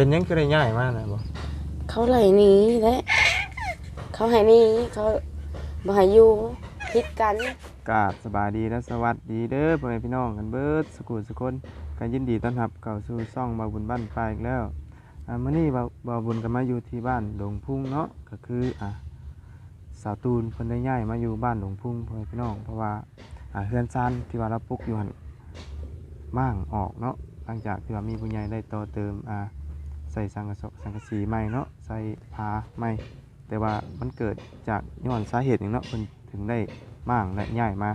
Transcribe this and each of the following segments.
เป็นหยังคือได้ย้ายมาน่ะบ่เขาไหลหนี้แหละเขาให้หนี้เขาบ่ให้อยู่ผิดกันกราบสบายดีและสวัสดีเด้อพ่อแม่พี่น้องกันเบิดสุขุสุคนกันยินดีต้อนรับเข้าสู่ช่องบาวบุญบ้านปลายอีกแล้วอ่ามื้อนี้บ่าวบ่าวบุญก็มาอยู่ที่บ้านดงพุ่งเนาะก็คืออ่าสาวตูนเพิ่นได้ย้ายมาอยู่บ้านดงพุ่งพ่อแม่พี่น้องเพราะว่าอ่าเฮือนซานที่ว่าเราปลูกอยู่หั่นมั่างออกเนาะหลังจากที่ว่ามีผู้ใหญ่ได้ต่อเติมอ่า ใส่สังกะสสังกะสีใหม่เนาะใส่ผาใหม่ แต่ว่ามันเกิดจากย้อนสาเหตุอย่างเนาะเพิ่นถึงได้มั่างและย้ายมา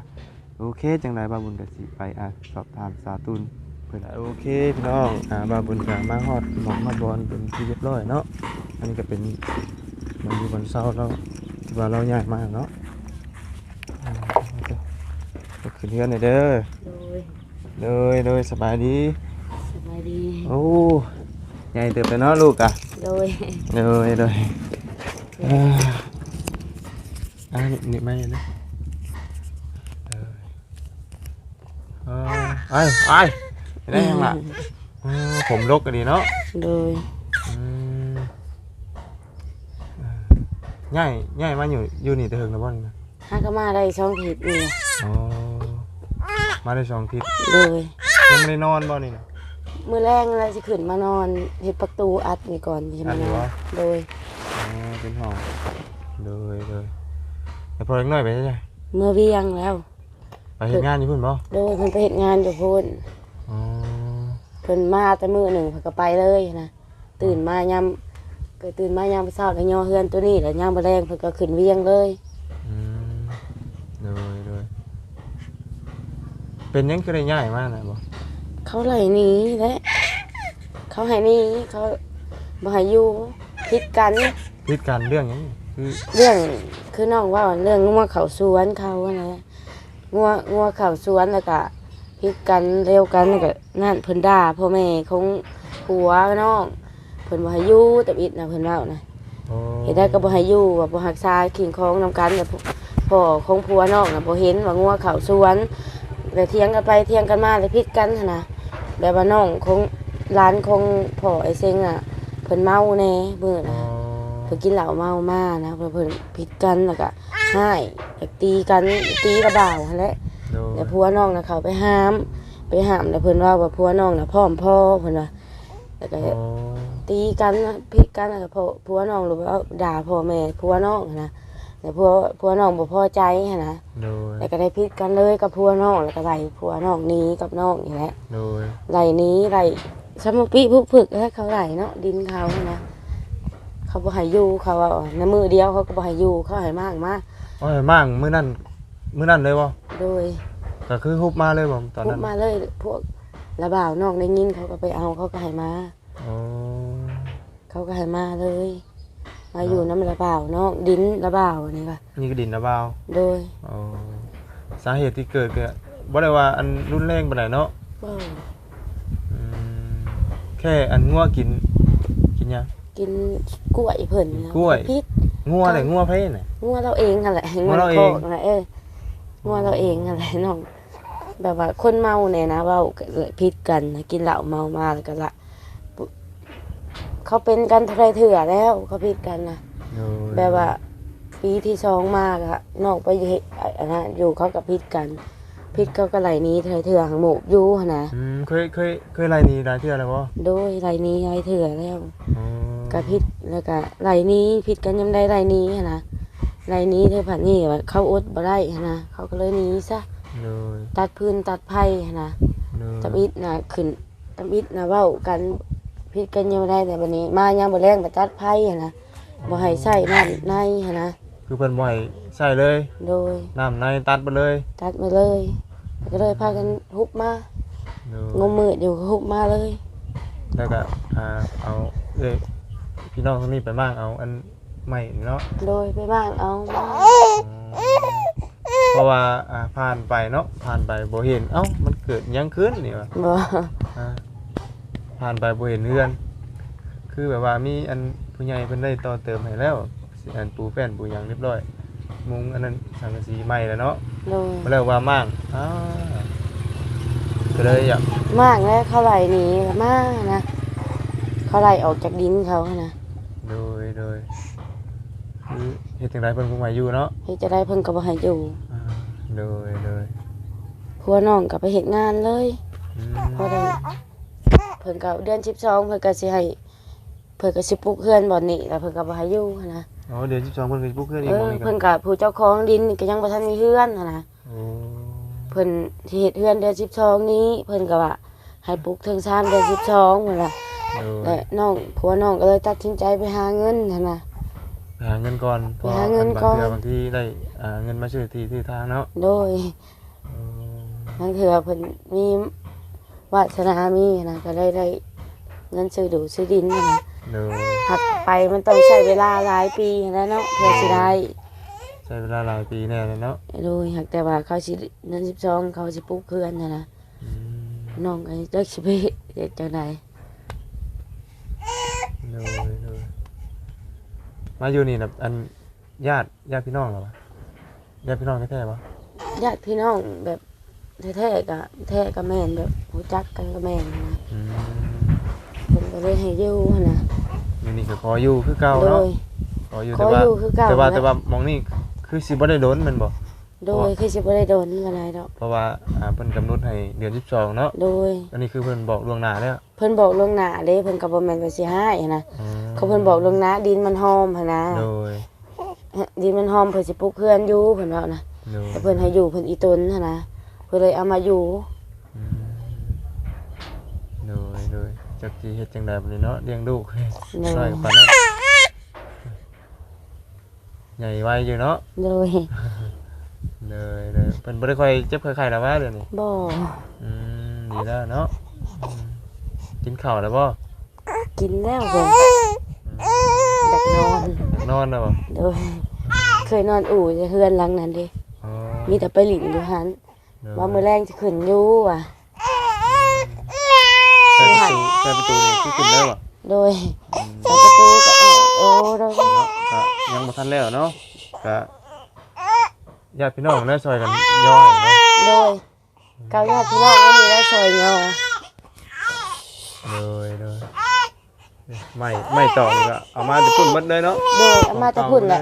โอเคจังไดบาบุญก็สิไปอะสอบถามสาตุนเพิ่นโอเคพี่น้องอ่าบาบุญก็มาฮอดหมองมาบอนเป็นที่เรียบร้อยเนาะอันนี้ก็เป็นมันอยู่บนเสาเราที่ว่าเราย้ายมาเนาะอ่าโอเคก็ขึ้นเรือนหน่อยเด้อโดยเลยเลยสบายดีสบายดีโอ้ ใหญ่เติบไปเนาะลูกอะโดยเลยเลยอ่าอ่านี่นี่ไม่นะเออเออไอ้ไอ้ไปได้ยังล่ะอืมผมรกกันดีเนาะโดยอืมเออง่ายง่ายมาอยู่อยู่นี่แต่เฮิงนะบ่นี่นะหาก็มาได้ช่องผิดนี่อ๋อมาได้สองทิศโดยยังไม่ได้นอนบ่นี่นะ มื้อแรกเราสิขึ้นมานอนเฮ็ดประตูอัดนี่ก่อนสิอัมานนี้นอวะนโดยอ๋อเป็นห้องเลยเลยแต่พอเล็กน้อยไปใช่ไหมเมื่อเวียงแล้ว ไปเฮ็ดงานอยู่พุ่นบ่โดยเพิ่นไปเฮ็ดงานอยู่พุ่นอ๋อเพิ่นมาแต่มื้อหนึ่งเพิ่นก็ไปเลยนะตื่นมายามก็ตื่นมายามเช้าแล้วย่อเฮือนตัวนี้แล้วยามบ่แรงเพิ่นก็ขึ้นเวียงเลยอืมเลยเลยเป็นหยังคือได้ย้ายมาน่ะบ่ เขาไหลหนี้แหละเขาให้หนี้เขาบ่ให้อยู่ผิดกัน พิดกันเรื่องหยังคือเรื่องคือน้องว่าเรื่องงัวเขาสวนเขาอะไรงัวงัวเขาสวนแล้วก็ผิดกันเร็วกันแล้วก็นั่นเพิ่นด่าพ่อแม่ของผัวน้องเพิ่นบ่ให้อยู่แต่อิดนะเพิ่นเว้านะโอ้เฮ็ดได้ก็บ่ให้อยู่ว่าบ่รักษาขิงของนํกันกับพ่อของผัวน้องน่ะบ่เห็นว่างัวเขาสวนแล้วเถียงกันไปเถียงกันมาแล้วผิดกันหั้นนะ แบบว่าน้องของร้านของพ่อไอ้เซ็งอะเพิ่นเมาแน่มื้ออ๋อนะเพิ่นกินเหล้าเมามานะเพิ่นเพิ่นผิดกันแล้วก็ให้อยากตีกันตีกระบ่าวหั่นแหละโดยแล้วผัวน้องน่ะเขาไปห้าม ไปห้ามแล้วเพิ่นว่าว่าผัวน้องน่ะพร้อมพ่อเพิ่นว่าแล้วก็โอ้ตีกันผิดกันแล้วก็พ่อผัวน้องหรือว่าด่าพ่อแม่ผัวน้องหั้นนะ แต่ผัวผัวน้องบ่พอใจหั่นนะโดยแล้วก็ได้ผิดกันเลยกับผัวน้องแล้วก็ไล่ผัวน้องหนี้กับน้องนี่แหละโดยไล่หนี้ไล่สมปีผู้ฝึกให้เขาไล่เนาะดินเขาหั่นนะ เขาบ่ให้อยู่เขาว่าในมือเดียวเขาก็บ่ให้อยู่เขาให้มากมาโอ้ยมั่งมื้อนั้นมื้อนั้นเลยบ่โดยก็คือฮุบมาเลยบ่ตอนพุนั้กนมาเลยพวกระบ่าวนอกได้ยินเขาก็ไปเอาเขาก็ให้มา โอ้เขาก็ให้มาเลย มาอยู่น้ำระบ่าวนอกดินระบ่าวนี่ค่ะนี่ก็ดินนะบ่าวโดยโอ้สาเหตุที่เกิดก็บ่ได้ว่าอันรุนแรงปานใดเนาะว้าวอืมแค่อันงัวกินกินหยังกินกล้วยเพิ่นนะกล้วยพิษงัวได้งัวไผน่ะงัวเราเองนั่นแหละงัวเราเองโคกนั่นแหละเอองัวเราเองนั่นแหละน้องแบบว่าคนเมาเนี่ยนะเว่าเลยพิษกันนะกินเหล้าเมามาแล้วก็ละ เขาเป็นกันเท่าไรเถื่อแล้วเขาพิษกันนะโอ้ยแบบว่าปีที่สองมากอะนอกไปเฮ็ดอันนั้นอยู่เขากับพิษกันพิษเขาก็ไหลหนี้เถื่อเถื่อหางหมูกอยู่หั่นนะอืมเคยเคยเคยไล่หนีได้เทื่อแล้วบ่โดยไหลหนี้ไหลเถื่อแล้วอ๋อกับพิษแล้วก็ไหลหนี้พิษกันยังได้ไหลหนี้หั่นนะไหลหนี้เธอผ่านนี่ว่าเขาอดบ่ได้หั่นนะเขาก็เลยหนีซะโดยตัดพื้นตัดไผ่หั่นนะ โดย ตำอิดนะขึ้นตำอิดนะเว้ากัน พิษกันยังบ่ได้แต่บัดนี้ มายามบ่แรงไปตัดไผ่หั่นนะบ่ให้ใส่น้ำในหั่นนะคือเพิ่นบ่ให้ใส่เลย โดยน้ำในตัดไปเลยตัดมาเลยก็เลยพากันฮุบมาโดยงมมืดอยู่ก็ฮุบมาเลย แล้วก็อ่าเอาเอ้ยพี่น้องคนนี้ไปบ้างเอาอันใหม่นี่เนาะโดยไปบ้างเอามาเพราะว่าอ่าผ่านไปเนาะผ่านไปบ่เห็นเอ้ามันเกิดหยังขึ้นนี่วะบ่ อ่า ผ่านไปบ่เห็นเฮือน คือแบบว่ามีอันผู้ใหญ่เพิ่นได้ต่อเติมให้แล้วสิอันปูแป้นปูหยังเรียบร้อย มุงอันนั้นสังกะสีใหม่แล้วเนาะโดยบ่แล้วว่ามั่งอ้าวก็เลยอยากมากแล้วเขาไหลหนีมากนะ เขาเขาไล่ออกจากดินเขาหั้นนะโดยโดยคือเฮ็ดจังไดเพิ่นคงมาอยู่เนาะเฮ็ดจะได้เพิ่นก็บ่ให้อยู่อ่าโดยโดยผัวน้องก็ไปเฮ็ดงานเลย อืมพอได้เพิ่นก็เดือน12เพิ่นก็สิให้เพิ่นก็สิปลูกเฮือนบ่อนนี้แล้วเพิ่นก็บ่ให้อยู่หั้นนะอ๋อเดือน12เพิ่นก็สิปลูกเพื่อนอีเอกหม้อองนี้กัเพิ่นนก็ผู้เจ้าของดินนี่ก็ยังบ่ทันมีเฮือนหั้นนะโอ้เพิ่นสิเฮ็ดเฮือนเดือน12นี้เพิ่นก็ว่าให้ปลูกถึง3เดือน12พุ่นล่ะโดและยน้องผัวน้องก็เลยตัดสินใจไปหาเงินหั้นนะ ไปหาเงินก่อนเพราะไปหาเงินบางก่อนเทื่อบางทีได้อ่าเงินมาซื้อที่ที่ทางเนาะโดยอืมบางเทื่อเพิ่นมี วาสนามีนะก็ได้ได้เงินซื้อดูซื้อดินหั้นนะโดยหักไปมันต้องใช้เวลาหลายปีแล้วเนาะเพื่อสิได้ใช้เวลาหลายปีแน่เลยเนาะโดยหากแต่ว่าเขาสิเดือน12เขาสิปลูกเฮือนน่ะนะอืมน้องไอ้จักสิไปเฮ็ดจังไดโดยโดยมาอยู่นี่นะอันญาติญาติพี่น้องเหรอวะญาติพี่น้องแท้ๆปะญาติพี่น้องแบบ แท้ๆก็แท้ก็แม่นแบบรู้จักกันก็แม่นนะอืมเพิ่นก็เลยให้อยู่หั่นนะอยู่นี่ก็ขออยู่คือเก่าโดเนาะย ขออยู่ขแต่อว่าอยู่คือเก่าแต่ว่านะ แต่ว่ามองนี่คือสิบ่ได้โดนแมันบ่ โดยคือสิบ่ได้โดนปานใดดอก เพราะว่าอ่าเพิ่นกำหนดให้เดือน12เนาะ โดย อันนี้คือเพิ่นบอกล่วงหน้าแล้วเพิ่นบอกลวงหน้าเด้เพิ่นก็บ่แม่นว่าสิให้หั้นนะอืมเขาเพิ่นบอกลวงหน้าดินมันหอมหั่นนะโดยดินมันหอมเพิ่นสิปลูกเฮือนอยู่เพิ่นว่านะโดยแต่เพิ่นให้อยู่เพิ่นอีตนหั่นนะ เพิ่นเลยเอามาอยู่อืมโดยโดยจักสิเฮ็ดจังไดบัดนี้เนาะเลี้ยงลูกโดน้อยยกว่าปานนั้นใหญ่ไวอยู่เนาะโดยเลยเลยเพิ่นบ่ได้ค่อยเจ็บค่อยไข้แล้วว่าเดี๋ยวนี้บ่อืมดีแล้วเนาะอืมกินข้าวแล้วบ่กินแล้วเพิ่นอยากนอนอยากนอนแล้วบ่โดยเคยนอนอู่จะเฮือนหลังนั้นเด้ อ๋อมีแต่ไปหลินอยู่หัน เดี๋ยวว่ามื้อแรงจะขึ้นอยู่ว่ะ ใส่ประตูใส่ประตูนี่คือขึ้นได้บ่โดยใส่ประตูก็ออกโอ้โดยเนาะก็ยังบ่ทันแล้วเนาะก็ญาติพี่น้องได้ซอยกันย่อยเนาะโดยเกาญาติพี่น้องก็มีแล้วซอยเงาเลยเลยไม่ไม่ต่อนี่ก็เอามาจะพุ่นหมดเลยเนาะโดยเอามาแตะพุ่นแหละ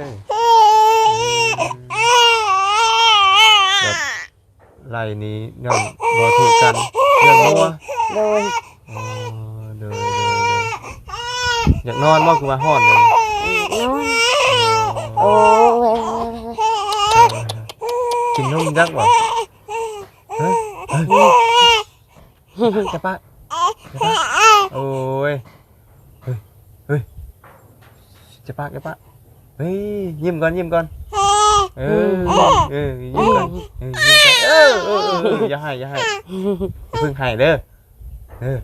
แบบ ไล่นี้ย้อนบ่ถูกกันเรื่องงัวโดยอ๋อเด้อเด้อเด้ออยากนอนบ่คือว่าฮ้อนเดี๋ยวนี้นอนโอ้แหวงกินนมยักษ์บ่เฮ้ยเฮ้ยจะปะจะปะโอ้ยเฮ้ยเฮ้ยจะปะจะปะเฮ้ยยิ้มก่อนยิ้มก่อน เออเออยิ้มก่อนเออยิ้มก่อนเออเออเออเอออย่าให้อย่าให้อย่าเพิ่งให้เด้อเออ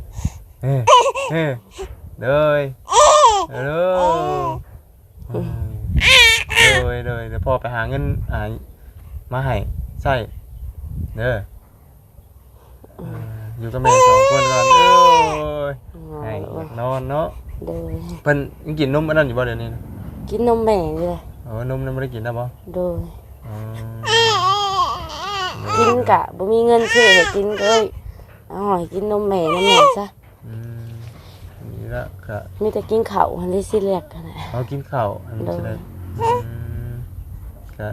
เออเออเด้อเด้อเด้อเด้อเดี๋ยวพ่อไปหาเงินอ่ามาให้ใส่เด้อเอออยู่กับแม่สองคนก่อนเอ้ยให้อยากนอนเนาะโดยเพิ่นยังกินนมอันนั้นอยู่บ่เดี๋ยวนี้นะกินนมแม่เลยเออนมนั้นบ่ได้กินนะบ่โดย อืมกินกะบ่มีเงินซื้อให้กินก็เลยเอาให้กินนมแม่นมแม่ซะอืมนี่ละก็มีแต่กินข้าวหันได้สิแลกกันน่ะ เอากินข้าวอันนี้สิได้อืมก็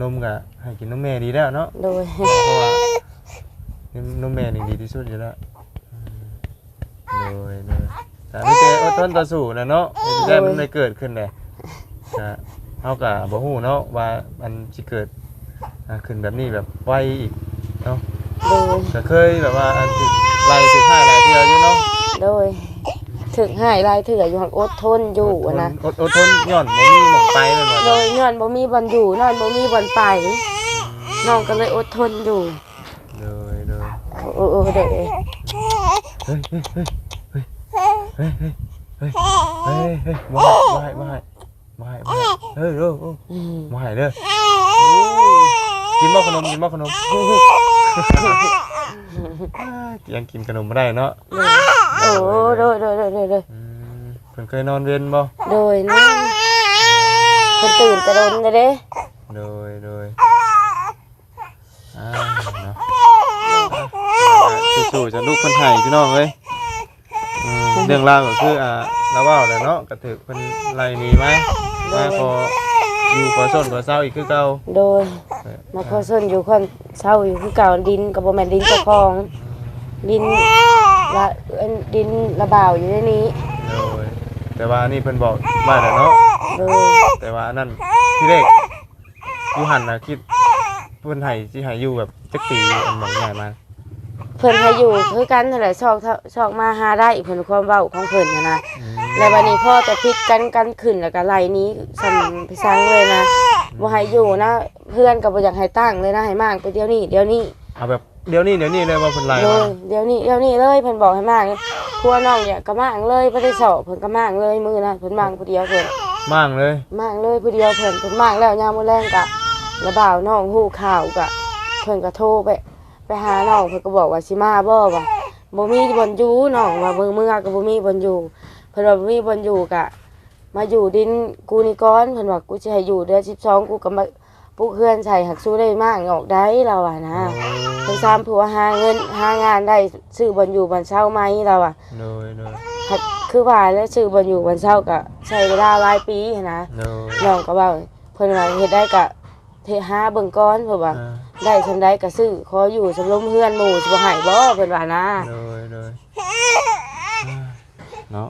นมก็ให้กินนมแม่ดีแล้วเนาะ โดย เพราะว่านมแม่นี่ดีที่สุดอยู่แล้วอืมโดยโดยแต่ไม่แต่อดทนต่อสู้นะเนาะได้มันได้เกิดขึ้นแหละก็ เฮาก็บ่ฮู้เนาะว่ามันสิเกิดอ่าขึ้นแบบนี้แบบไวอีกเนาะโดยก็เคยแบบว่าอันถึกไล่ถึกให้หลายเทื่ออยู่เนาะโดยถึงหายรายเถื่ออยู่หักอดทนอยู่อะนะอดอดทนย่อนบ่มีหม่องไปแม่นบ่โดยนอนบ่มีบ่อนอยู่นอนบ่มีบ่อนไปน้องก็เลยอดทนอยู่เลยเลยโอ้โอ้เด้อเฮ้ยเฮ้ยเฮ้ยเฮ้ยเฮ้ยเฮ้ยเฮ้ยเฮ้ยบ่ให้บ่ให้บ่ให้บ่ให้ เฮ้ยเด้ออืมบ่ให้เด้อกินบ่ขนมกินบ่ขนมยังกินขนมบ่ได้เนาะโอ้โดยโดยโดยโดยโดยอืมเพิ่นเคยนอนเวียนบ่โดยนั่งเพิ่นตื่นแต่โดนเลยเด้โดยโดยอ่าเนาะสู้ๆจะลูกเพิ่นให้พี่น้องเอ้ยอืมเรื่องราวก็คืออ่าเราเว้าแหล้วเนาะก็ถือเพิ่นไล่หนีมามาขออยู่ขอส้นขอเศร้าอีกคือเก่าโดยมาขอส่วนอยู่คนเช่าอยู่คือเก่าดินก็บ่แม่นดินเจ้าของดินละเอิ้นดินระบ่าวอยู่ในนี้โดยแต่ว่านี่เพิ่นบอกว่าแล้วเนาะโดยแต่ว่าอันนั้นที่แรกอยู่หันน่ะคิดเพิ่นให้สิให้อยู่แบบจักปีอันหมองใหญ่มาเพิ่นให้อยู่คือกันนั่นแหละชอกเท่าชอกมาหาได้เพิ่นความเว้าของเพิ่นน่ะนะ แล้ววันนี้พ่อจะพิดกันกันขึ้นแล้วก็ไล่หนี้สั่นไปสร้างเลยนะบ่ให้อยู่นะเพื่อนก็บ่อยากให้ตั้งเลยนะให้มากไปเดี๋ยวนี้เดี๋ยวนี้เอาแบบเดี๋ยวนี้เดี๋ยวนี้เลยว่าเพิ่นไล่เลมายเดี๋ยวนี้เดี๋ยวนี้เลยเพิ่นบอกให้มากครัวน้องเนี่ยก็มากเลยบ่ได้สอบเพิ่นก็มากเลยมื้อนะเพิ่นมากผู้เดียวเพิ่นมั่งเลยมากเลยผู้เดียวเพิ่นเพิ่นมากแล้วยามมื้อแรงก็ระบ่าวน้องฮู้ข่าวก็เพิ่นก็โทรไปไปหาน้องเพิ่นก็บอกว่าสิมาบ่ว่าบ่มีบ่อนอยู่น้องว่าเบิ่งเมื่อก็บ่มีบ่อนอยู่ เพิ่นว่าบ่มีบ่อนอยู่ก็มาอยู่ดินกูนี่ก่อนเพิ่นว่ากูสิให้อยู่เดือน12กูก็มาปลูกเฮือนใส่หักสู้ได้มากออกได้เราอะนะเพิ่นซ้ำผัวหาเงินหางานได้ซื้อบ่อนอยู่บ่อนเช่าไหมเราอะโดยโดยหักคือว่าแล้วซื้อบ่อนอยู่บ่อนเช่าก็ใช้เวลาหลายปีหั้นนะโดยน้องก็ว่าเพิ่นว่าเฮ็ดได้ก็เทหาเบิ่งก่อนเพิ่นว่า อ่าได้ซำใดก็ซื้อขออยู่สำรมเฮือนหมู่สิบ่ให้บ่เพิ่นว่านะ โดยโดย เนาะ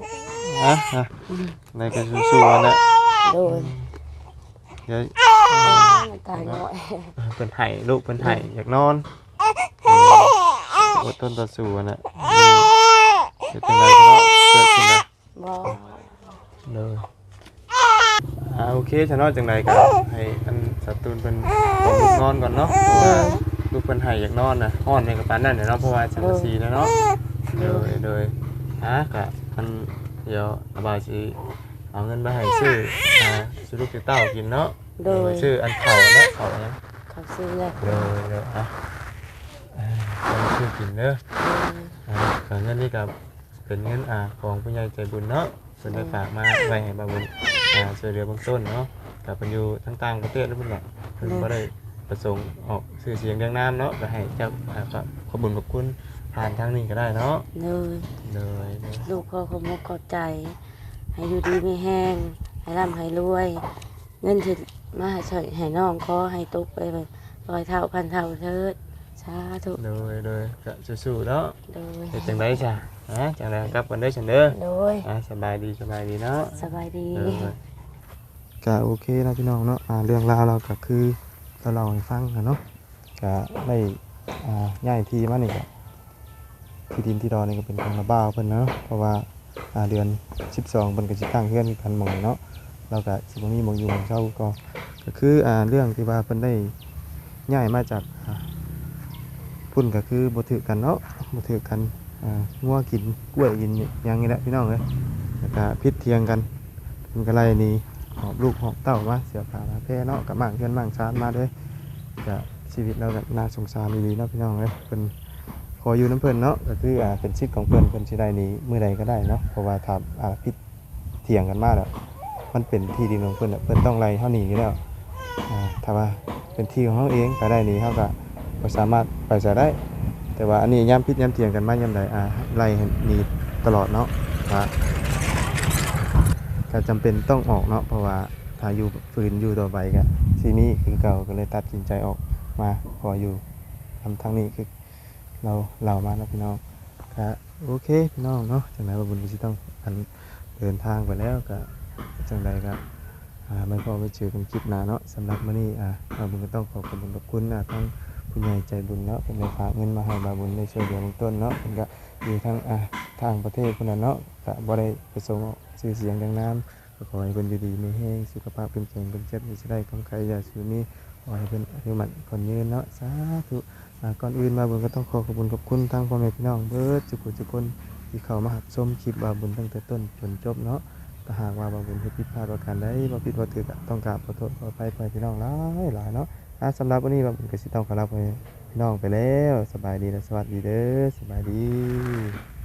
อะอะในกันสู้ๆนะโดยเดี๋ยวมันตายน้อยเพิ่นไห้ลูกเพิ่นไห้อยากนอนอดทนต่อสู้นะเกิดจังไดก็เนาะเกิดขึ้นนะบ่เลยอ่าโอเคฉันว่าจังไดก็ให้อันศัตรูเพิ่นขอลูกนอนก่อนเนาะเพราะว่าลูกเพิ่นไห้อยากนอนน่ะฮ้อนในกระปานนั่นเนาะเพราะว่าสังกะสีนะเนาะโดยโดยฮะกะ มันเดี๋ยวอาบายสิเอาเงินไปให้ซื้ออ่าซื้อลูกซื้อเต้ากินเนาะโดยซื้ออันเข่าเนาะเข่าเนาะเขาซื้อเลยโดยโดยอะอ่าเอาซื้อกินเด้ออ่าก็เงินนี่กับเป็นเงินอ่าของผู้ใหญ่ใจบุญเนาะเพิ่นได้ฝากมาไว้ให้บาบุญอ่าช่วยเหลือเบื้องต้นเนาะกับเพิ่นอยู่ทั้งต่างประเทศแล้วเพิ่นว่าเพิ่นบ่ได้ประสงค์ออกชื่อเสียงเรียงนามเนาะก็ให้เจ้าอ่าก็ขอบคุญขอบคุณ ผ่านทางนี้ก็ได้เนาะเลยโดยโดยลูกพ่อขอมกขอบใจ ให้อยู่ดีมีแห้ง ให้ร่ำให้รวย เงินที่มาให้ช่วยให้น้องขอให้ตกไปแบบร้อยเท่าพันเท่าเถิดสาธุโดยโดยก็สู้ๆเนาะโดยเฮ็ดจังไดจ้ะฮะจังไดกลับกันเด้อฉันเด้อโดยอ่าสบายดีสบายดีเนาะสบายดีเออก็โอเคนะพี่น้องเนาะอ่าเรื่องราวเราก็คือเราเล่าให้ฟังนะเนาะก็ได้อ่าย้ายที่มานี่ก็ ที่ดินที่ดอนนี่ก็เป็นของระบ้าวเพิ่นเนาะเพราะว่าอ่าเดือน 12เพิ่นก็สิตั้งเฮือนกันหม่องนี้เนาะเราก็สิบ่มีหม่องอยู่หม่องเช่าก็ก็คืออ่าเรื่องที่ว่าเพิ่นได้ย้ายมาจากอ่าพุ่นก็คือบ่ถือกันเนาะบ่ถือกันอ่างัวกินกล้วยกินหยังนี่แหละพี่น้องเอ้ยแล้วก็พิษเทียงกันมันก็ไล่หนี่หอบลูกหอบเต้ามาเสียผ่ามาแพ้เนาะกับมั่งเพื่อนมั่งชาติมาด้วยก็ชีวิตเราก็น่าสงสารดีๆเนาะพี่น้องเอ้ยเพิ่น ออยู่น้ำเพิ่นเนาะก็คืออ่าเป็นสิทธิ์ของเพิ่นเพิ่นสิได้นี้มื้อใดก็ได้เนาะเพราะว่าถ้าอ่าพิษเถียงกันมาแล้วมันเป็นที่ดินของเพิ่นอะเพิ่นต้องไล่เฮาหนีอยู่แล้วอ่าถ้าว่าเป็นที่ของเฮาเองก็ได้นี้เฮาก็บ่สามารถไปใส่ได้ แต่ว่าอันนี้ยามพิษยามเถียงกันมายามใดอ่าไล่หนีตลอดเนาะว่าก็จำเป็นต้องออกเนาะเพราะว่าถ้าอยู่ฝืนอยู่ต่อไปก็ทีนี้คือเก่าก็เลยตัดสินใจออกมาขออยู่ทำทางนี้คือ เราเรามาเนาะพี่น้องก็โอเคพี่น้องเนาะจังไดว่าบุญก็สิต้องอันเดินทางไปแล้วก็จังใดก็อ่ามันก็ไปเจอกันคลิปหน้าเนาะสำหรับมื้อนี้อ่าบาบุญก็ต้องขอบคุณขอบคุณนะทั้งผู้ใหญ่ใจบุญเนาะเป็นได้ฝากเงินมาให้บาบุญได้ช่วยเหลือเบื้องต้นเนาะเพิ่นก็อยู่ทางอ่าทางประเทศพุ่นน่ะเนาะก็บ่ได้ประสงค์ชื่อเสียงดังน้ำก็ขอให้เป็นอยู่ดีมีแห้งสุขภาพเป็นแข็งเป็นเจ็บมีสได้ของใครอย่าสูนี้ ขอให้เป็นอายุมันคนยืนเนาะสาธุก่อนอื่นมาบุญก็ต้องขอขอบคุณขอบคุณทั้งพ่อแม่พี่น้องเบิร์ดจุกุจุกคนที่เข้ามาหักชมคลิปบาบุญตั้งแต่ต้นจนจบเนาะถ้าหากว่าบาบุญเฮ็ดผิดพลาดประการใดบ่ผิดบ่ถูกก็ต้องกราบขอโทษขออภัยพ่อแม่พี่น้องหลายหลายเนาะอ่าสำหรับวันนี้บาบุญก็สิต้องขอลาพ่อแม่พี่น้องไปแล้ว สบายดีและสวัสดีเด้อสบายดี